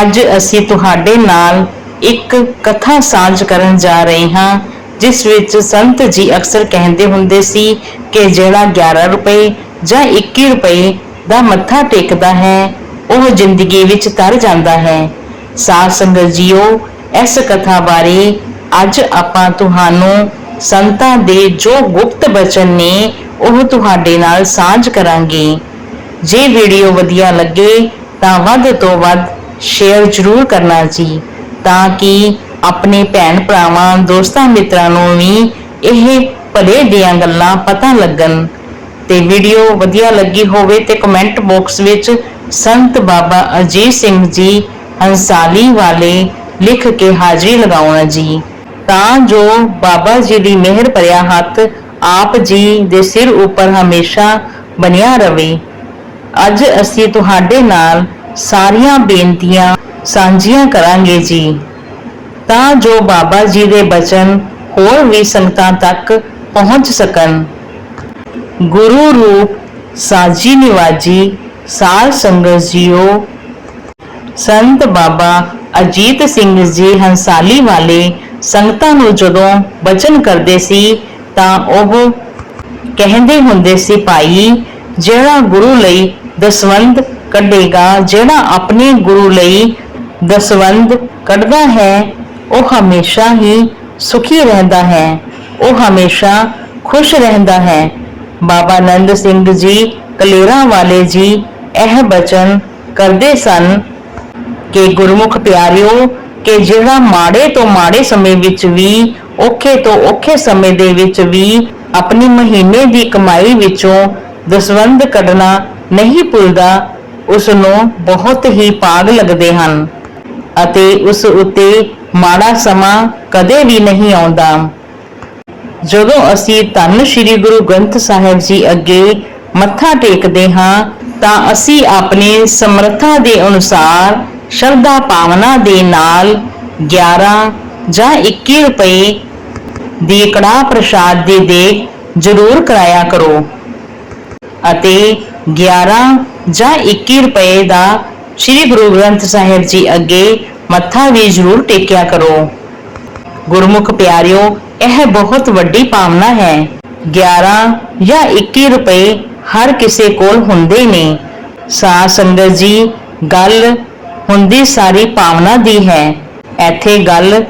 ਅੱਜ ਅਸੀਂ ਤੁਹਾਡੇ ਨਾਲ ਇੱਕ ਕਥਾ ਸਾਂਝ ਕਰਨ ਜਾ ਰਹੇ ਹਾਂ, ਜਿਸ ਵਿੱਚ ਸੰਤ ਜੀ ਅਕਸਰ ਕਹਿੰਦੇ ਹੁੰਦੇ ਸੀ ਕਿ ਜਿਹੜਾ 11 ਰੁਪਏ ਜਾਂ 21 ਰੁਪਏ ਦਾ ਮੱਥਾ ਟੇਕਦਾ ਹੈ, ਉਹ ਜ਼ਿੰਦਗੀ ਵਿੱਚ ਤਰ ਜਾਂਦਾ ਹੈ। ਸਾਧ ਸੰਗਤ ਜੀਓ, ਇਸ ਕਥਾ ਬਾਰੇ ਅੱਜ ਆਪਾਂ ਤੁਹਾਨੂੰ ਸੰਤਾਂ ਦੇ ਜੋ ਗੁਪਤ ਬਚਨ ਨੇ, ਉਹ ਤੁਹਾਡੇ ਨਾਲ ਸਾਂਝ ਕਰਾਂਗੇ। ਜੇ ਵੀਡੀਓ ਵਧੀਆ ਲੱਗੇ, ਤਾਂ ਵੱਧ ਤੋਂ ਵੱਧ ਸ਼ੇਅਰ ਜ਼ਰੂਰ ਕਰਨਾ ਜੀ, ਤਾਂ ਕਿ ਆਪਣੇ ਭੈਣ ਭਰਾਵਾਂ, ਦੋਸਤਾਂ ਮਿੱਤਰਾਂ ਨੂੰ ਵੀ ਇਹ ਭਲੇ ਦੀਆਂ ਗੱਲਾਂ ਪਤਾ ਲੱਗਣ। ਤੇ ਵੀਡੀਓ ਵਧੀਆ ਲੱਗੀ ਹੋਵੇ ਤੇ ਕਮੈਂਟ ਬਾਕਸ ਵਿੱਚ ਸੰਤ ਬਾਬਾ ਅਜੀਤ ਸਿੰਘ ਜੀ ਹੰਸਾਲੀ ਵਾਲੇ ਲਿਖ ਕੇ ਹਾਜ਼ਰੀ ਲਗਾਉਣਾ ਜੀ। ਤਾਂ ਜੋ ਬਾਬਾ ਜੀ ਦੀ ਮਿਹਰ ਭਰਿਆ ਹੱਥ ਆਪ ਜੀ ਦੇ ਸਿਰ ਉੱਪਰ ਹਮੇਸ਼ਾ ਬਣਿਆ ਰਵੇ। ਅੱਜ ਅਸੀਂ ਤੁਹਾਡੇ ਨਾਲ ਸਾਰੀਆਂ ਬੇਨਤੀਆਂ ਸਾਂਝੀਆਂ ਕਰਾਂਗੇ ਜੀ। ਤਾਂ ਜੋ ਬਾਬਾ ਜੀ ਦੇ ਬਚਨ ਹੋਰ ਵੀ ਸੰਗਤਾਂ ਤੱਕ ਪਹੁੰਚ ਸਕਣ। ਗੁਰੂ ਰੂਪ ਸਾਜੀ ਨਿਵਾਜੀ ਸਾਧ ਸੰਗਤ ਜੀਓ। ਸੰਤ ਬਾਬਾ ਅਜੀਤ ਸਿੰਘ ਜੀ ਹੰਸਾਲੀ ਵਾਲੇ ਸੰਗਤਾਂ ਨੂੰ ਜਦੋਂ ਬਚਨ ਕਰਦੇ ਸੀ, ਤਾਂ ਉਹ ਕਹਿੰਦੇ ਹੁੰਦੇ ਸੀ, ਭਾਈ, ਜਿਹੜਾ ਗੁਰੂ ਲਈ ਦਸਵੰਦ ਕੱਢੇਗਾ, ਜਿਹੜਾ ਆਪਣੇ ਗੁਰੂ ਲਈ ਦਸਵੰਦ ਕੱਢਦਾ ਹੈ, ਉਹ ਹਮੇਸ਼ਾ ਹੀ ਸੁਖੀ ਰਹਿੰਦਾ ਹੈ, ਉਹ ਹਮੇਸ਼ਾ ਖੁਸ਼ ਰਹਿੰਦਾ ਹੈ। ਬਾਬਾ ਨੰਦ ਸਿੰਘ ਜੀ, ਕਲੇਰਾਂ ਵਾਲੇ ਜੀ, ਇਹ ਬਚਨ ਕਰਦੇ ਸਨ ਕਿ ਗੁਰਮੁਖ ਪਿਆਰਿਓ, ਕਿ ਜਿਹੜਾ ਮਾੜੇ ਤੋਂ ਮਾੜੇ ਸਮੇਂ ਵਿੱਚ ਵੀ, ਔਖੇ ਤੋਂ ਔਖੇ ਸਮੇਂ ਦੇ ਵਿੱਚ ਵੀ ਆਪਣੀ ਮਹੀਨੇ ਦੀ ਕਮਾਈ ਵਿੱਚੋਂ ਦਸਵੰਧ ਕੱਢਣਾ ਨਹੀਂ ਭੁੱਲਦਾ ਉਸ ਨੂੰ ਬਹੁਤ ਹੀ ਪਾਗ ਲੱਗਦੇ ਹਨ ਅਤੇ ਉਸ ਉੱਤੇ ਮਾੜਾ ਸਮਾਂ ਕਦੇ ਵੀ ਨਹੀਂ ਆਉਂਦਾ। ਜਦੋਂ ਅਸੀਂ ਧੰਨ ਸ਼੍ਰੀ ਗੁਰੂ ਗ੍ਰੰਥ ਸਾਹਿਬ ਜੀ ਅੱਗੇ ਮੱਥਾ ਟੇਕਦੇ ਹਾਂ, ਤਾਂ ਅਸੀਂ ਆਪਣੇ ਸਮਰੱਥਾ ਦੇ ਅਨੁਸਾਰ ਸ਼ਰਧਾ ਭਾਵਨਾ ਦੇ ਨਾਲ 11 ਜਾਂ 21 ਰੁਪਏ ਦੀ ਕੜਾਹ ਪ੍ਰਸ਼ਾਦ ਦੀ ਦੇ ਜ਼ਰੂਰ ਕਰਾਇਆ ਕਰੋ ਅਤੇ 11 ਜਾਂ 21 ਰੁਪਏ ਦਾ ਸ੍ਰੀ ਗੁਰੂ ਗ੍ਰੰਥ ਸਾਹਿਬ ਜੀ ਅੱਗੇ ਮੱਥਾ ਵੀ ਜ਼ਰੂਰ ਟੇਕਿਆ ਕਰੋ। ਗੁਰਮੁਖ ਪਿਆਰਿਓ, ਇਹ ਬਹੁਤ ਵੱਡੀ ਭਾਵਨਾ ਹੈ। 11 ਜਾਂ 21 ਰੁਪਏ ਹਰ ਕਿਸੇ ਕੋਲ ਹੁੰਦੇ ਨੇ। ਸਾਧ ਸੰਗਤ ਜੀ, ਗੱਲ ਹੁੰਦੀ ਸਾਰੀ ਭਾਵਨਾ ਦੀ ਹੈ। ਇੱਥੇ ਗੱਲ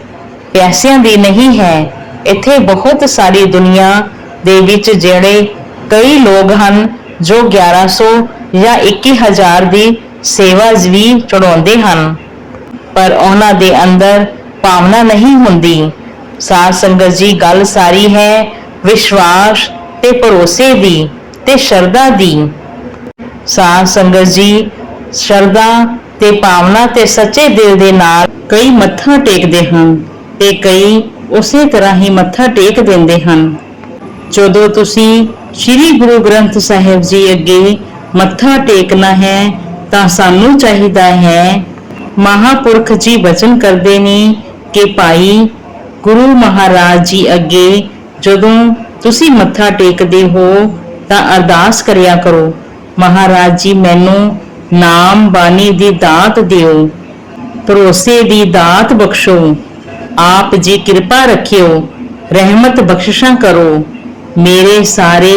ਪੈਸਿਆਂ ਦੀ ਨਹੀਂ ਹੈ। ਇੱਥੇ ਬਹੁਤ ਸਾਰੀ ਦੁਨੀਆ ਦੇ ਵਿੱਚ ਜਿਹੜੇ ਕਈ ਲੋਕ ਹਨ, ਜੋ 1100 ਜਾਂ 21000 ਦੀ ਸੇਵਾ ਵੀ ਚੜਾਉਂਦੇ ਹਨ। ਪਰ ਉਹਨਾਂ ਦੇ ਅੰਦਰ ਭਾਵਨਾ ਨਹੀਂ ਹੁੰਦੀ। ਸਾਧ ਸੰਗਤ ਜੀ, ਗੱਲ ਸਾਰੀ ਹੈ ਵਿਸ਼ਵਾਸ ਤੇ ਭਰੋਸੇ ਦੀ ਤੇ ਸ਼ਰਧਾ ਦੀ। ਸਾਧ ਸੰਗਤ ਜੀ, ਸ਼ਰਧਾ ਤੇ ਭਾਵਨਾ ਤੇ ਸੱਚੇ ਦਿਲ ਦੇ ਨਾਲ ਕਈ ਮੱਥਾ ਟੇਕਦੇ ਹਨ ਤੇ ਕਈ ਉਸੇ ਤਰ੍ਹਾਂ ਹੀ ਮੱਥਾ ਟੇਕ ਦਿੰਦੇ ਹਨ। ਜਦੋਂ ਤੁਸੀਂ ਸ੍ਰੀ ਗੁਰੂ ਗ੍ਰੰਥ ਸਾਹਿਬ ਜੀ ਅੱਗੇ ਮੱਥਾ ਟੇਕਣਾ ਹੈ, ਤਾਂ ਸਾਨੂੰ ਚਾਹੀਦਾ ਹੈ। ਮਹਾਪੁਰਖ ਜੀ ਬਚਨ ਕਰਦੇ ਨੇ ਕਿ ਭਾਈ, ਗੁਰੂ ਮਹਾਰਾਜ ਜੀ ਅੱਗੇ ਜਦੋਂ ਤੁਸੀਂ ਮੱਥਾ ਟੇਕਦੇ ਹੋ, ਤਾਂ ਅਰਦਾਸ ਕਰਿਆ ਕਰੋ। ਮਹਾਰਾਜ ਜੀ, ਮੈਨੂੰ ਨਾਮ ਬਾਣੀ ਦੀ ਦਾਤ ਦਿਓ, ਭਰੋਸੇ ਦੀ ਦਾਤ ਬਖਸ਼ੋ, ਆਪ ਜੀ ਕਿਰਪਾ ਰੱਖਿਓ, ਰਹਿਮਤ ਬਖਸ਼ਿਸ਼ਾਂ ਕਰੋ, ਮੇਰੇ ਸਾਰੇ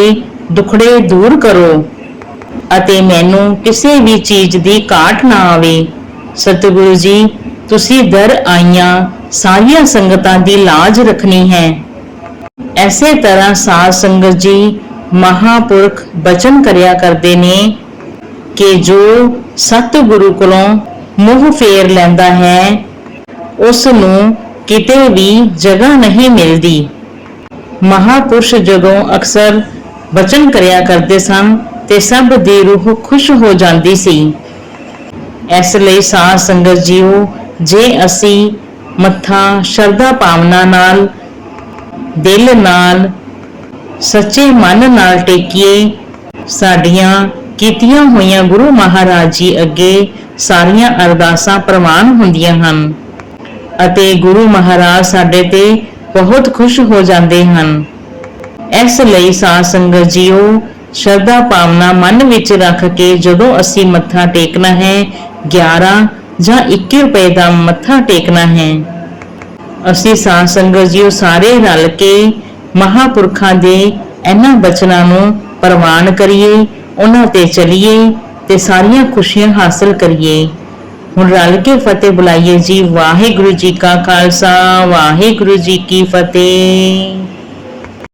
ਦੁਖੜੇ ਦੂਰ ਕਰੋ। ਅਤੇ ਮੈਨੂੰ ਕਿਸੇ ਵੀ ਚੀਜ਼ ਦੀ ਘਾਟ ਨਾ ਆਵੇ। ਸਤਿਗੁਰੂ ਜੀ, ਤੁਸੀਂ ਦਰ ਆਈਆਂ, ਸਾਰੀਆਂ ਸੰਗਤਾਂ ਦੀ ਲਾਜ ਰੱਖਣੀ ਹੈ। ਐਸੇ ਤਰ੍ਹਾਂ ਸਾਧ ਸੰਗਤ ਜੀ, ਮਹਾਪੁਰਖ ਬਚਨ ਕਰਿਆ ਕਰਦੇ ਨੇ ਕਿ ਜੋ ਸਤਿਗੁਰੂ ਕੋਲੋਂ ਮੂੰਹ ਫੇਰ ਲੈਂਦਾ ਹੈ, ਉਸ ਨੂੰ ਕਿਤੇ ਵੀ ਜਗ੍ਹਾ ਨਹੀਂ ਮਿਲਦੀ। ਮਹਾਪੁਰਸ਼ ਜਦੋਂ ਅਕਸਰ ਬਚਨ ਕਰਿਆ ਕਰਦੇ ਸਨ ਤੇ ਸਭ ਦੀ ਰੂਹ ਖੁਸ਼ ਹੋ ਜਾਂਦੀ ਸੀ। ਇਸ ਲਈ ਸਾਧ ਸੰਗਤ ਜੀਓ, ਜੇ ਅਸੀਂ ਮੱਥਾ ਸ਼ਰਧਾ ਭਾਵਨਾ ਨਾਲ, ਦਿਲ ਨਾਲ, ਸੱਚੇ ਮਨ ਨਾਲ ਟੇਕੀਏ, ਸਾਡੀਆਂ ਕੀਤੀਆਂ ਹੋਈਆਂ ਗੁਰੂ ਮਹਾਰਾਜ ਜੀ ਅੱਗੇ ਸਾਰੀਆਂ ਅਰਦਾਸਾਂ ਪ੍ਰਵਾਨ ਹੁੰਦੀਆਂ ਹਨ ਅਤੇ ਗੁਰੂ ਮਹਾਰਾਜ ਸਾਡੇ ਤੇ ਬਹੁਤ ਖੁਸ਼ ਹੋ ਜਾਂਦੇ ਹਨ। ਇਸ ਲਈ ਸਾਧ ਸੰਗਤ ਜੀਓ ਸ਼ਰਧਾ ਭਾਵਨਾ ਮਨ ਵਿੱਚ ਰੱਖ ਕੇ ਜਦੋਂ ਅਸੀਂ ਮੱਥਾ ਟੇਕਣਾ ਹੈ 11 ਜਾਂ 21 ਰੁਪਏ ਦਾ ਮੱਥਾ ਟੇਕਣਾ ਹੈ। ਅਸੀਂ ਸਾਧ ਸੰਗਤ ਜੀਓ ਸਾਰੇ ਰਲ ਕੇ ਮਹਾਪੁਰਖਾਂ ਦੇ ਇਹਨਾਂ ਬਚਨਾਂ ਨੂੰ ਪ੍ਰਵਾਨ ਕਰੀਏ, ਉਹਨਾਂ ਤੇ ਚਲੀਏ ਤੇ ਸਾਰੀਆਂ ਖੁਸ਼ੀਆਂ ਹਾਸਲ ਕਰੀਏ। ਹੁਣ ਰਲ ਕੇ ਫਤਿਹ ਬੁਲਾਈਏ ਜੀ, ਵਾਹਿਗੁਰੂ ਜੀ ਕਾ ਖਾਲਸਾ, ਵਾਹਿਗੁਰੂ ਜੀ ਕੀ ਫਤਿਹ।